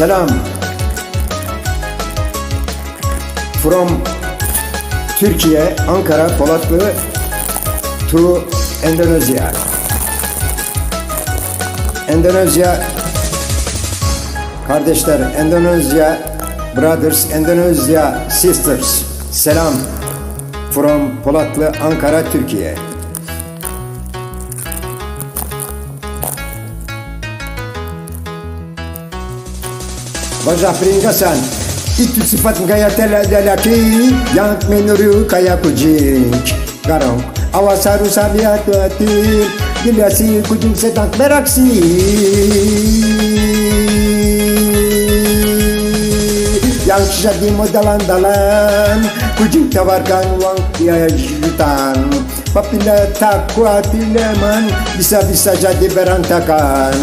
Selam. From Türkiye, Ankara, Polatlı to Endonezya. Endonezya kardeşler, Endonezya brothers, Endonezya sisters. Selam. From Polatlı, Ankara, Türkiye. Wajah peringkasan Itu sifat gaya tela lelaki Yang menuru kaya kucing Garong Awas harus hati hati Bila si kucing sedang beraksi Yang jadi modal andalan Kucing tawarkan uang dia jutaan Apabila tak kuat dileman Bisa-bisa jadi berantakan